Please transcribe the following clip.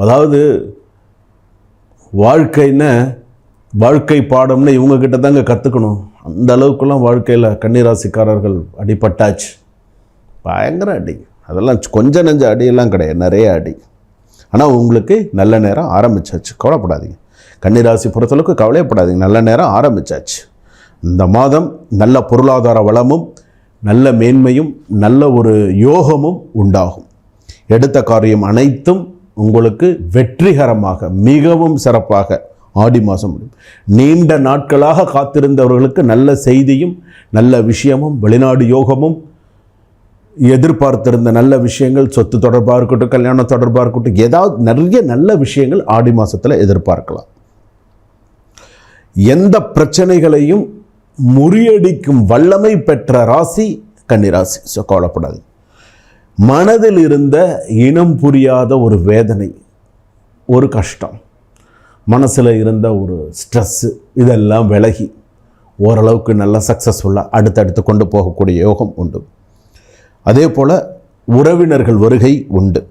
அதாவது வாழ்க்கைன்னு வாழ்க்கை பாடம்னு இவங்கக்கிட்ட தாங்க கற்றுக்கணும் அந்த அளவுக்குலாம் வாழ்க்கையில் கன்னிராசிக்காரர்கள் அடிப்பட்டாச்சு பயங்கர அடி. அதெல்லாம் கொஞ்ச நஞ்ச அடியெல்லாம் கிடையாது. நிறைய அடி. ஆனால் உங்களுக்கு நல்ல நேரம் ஆரம்பிச்சாச்சு. கவலைப்படாதீங்க. கன்னிராசி பொறுத்தளவுக்கு கவலைப்படாதீங்க நல்ல நேரம் ஆரம்பிச்சாச்சு. இந்த மாதம் நல்ல பொருளாதார வளமும் நல்ல மேன்மையும் நல்ல ஒரு யோகமும் உண்டாகும். எடுத்த காரியம் அனைத்தும் உங்களுக்கு வெற்றிகரமாக மிகவும் சிறப்பாக ஆடி மாதம் முடியும். நீண்ட நாட்களாக காத்திருந்தவர்களுக்கு நல்ல செய்தியும் நல்ல விஷயமும் வெளிநாடு யோகமும் எதிர்பார்த்திருந்த நல்ல விஷயங்கள் சொத்து தொடர்பாக இருக்கட்டும் கல்யாணம் தொடர்பாக இருக்கட்டும் ஏதாவது நிறைய நல்ல விஷயங்கள் ஆடி மாதத்தில் எதிர்பார்க்கலாம். எந்த பிரச்சனைகளையும் முறியடிக்கும் வல்லமை பெற்ற ராசி கன்னிராசி. ஸோ கவலைப்படாது மனதில் இருந்த இனம் புரியாத ஒரு வேதனை ஒரு கஷ்டம் மனசில் இருந்த ஒரு ஸ்ட்ரெஸ்ஸு இதெல்லாம் விலகி ஓரளவுக்கு நல்ல சக்ஸஸ்ஃபுல்லாக அடுத்தடுத்து கொண்டு போகக்கூடிய யோகம் உண்டு. அதே போல் உறவினர்கள் வருகை உண்டு.